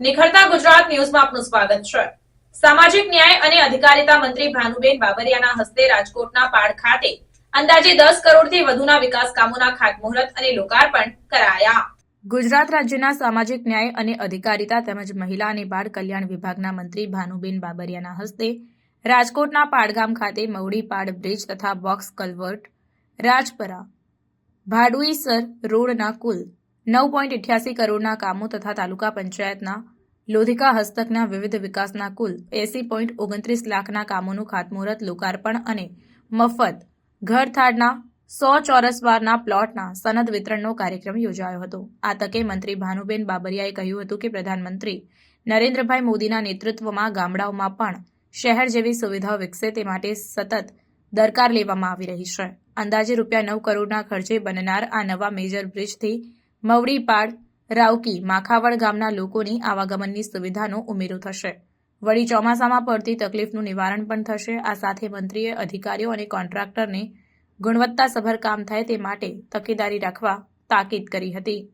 નિખરતા ગુજરાત ન્યૂઝમાં આપનું સ્વાગત છે. સામાજિક ન્યાય અને અધિકારિતા મંત્રી ભાનુબેન બાબરિયાના હસ્તે રાજકોટના પાડ ખાતે અંદાજે દસ કરોડથી વધુના વિકાસ કામોના ખાતમુહૂર્ત અને લોકાર્પણ કરાયા. ગુજરાત રાજ્યના સામાજિક ન્યાય અને અધિકારિતા તેમજ મહિલા અને બાળ કલ્યાણ વિભાગના મંત્રી ભાનુબેન બાબરિયાના હસ્તે રાજકોટના પાડગામ ખાતે મવડી પાડ બ્રિજ તથા બોક્સ કલવર્ટ રાજપરા ભાડુઈસર રોડના કુલ નવ પોઈન્ટ ઇઠ્યાસી કરોડના કામો તથા તાલુકા પંચાયતના લોધિકા હસ્તકના વિવિધ વિકાસના કુલ એસી પોઈન્ટ ઓગણત્રીસ લાખના કામોનું ખાતમુહૂર્ત, લોકાર્પણ અને મફત ઘરથાળના સો ચોરસવારના પ્લોટના સનદ વિતરણનો કાર્યક્રમ યોજાયો હતો. આ તકે મંત્રી ભાનુબેન બાબરિયાએ કહ્યું હતું કે પ્રધાનમંત્રી નરેન્દ્રભાઈ મોદીના નેતૃત્વમાં ગામડાઓમાં પણ શહેર જેવી સુવિધાઓ વિકસે તે માટે સતત દરકાર લેવામાં આવી રહી છે. અંદાજે રૂપિયા નવ કરોડના ખર્ચે બનનાર આ નવા મેજર બ્રિજથી મવડીપાડ, રાઉકી, માખાવડ ગામના લોકોની આવાગમનની સુવિધાનો ઉમેરો થશે. વળી ચોમાસામાં પડતી તકલીફનું નિવારણ પણ થશે. આ સાથે મંત્રીએ અધિકારીઓ અને કોન્ટ્રાક્ટરને ગુણવત્તાસભર કામ થાય તે માટે તકેદારી રાખવા તાકીદ કરી હતી.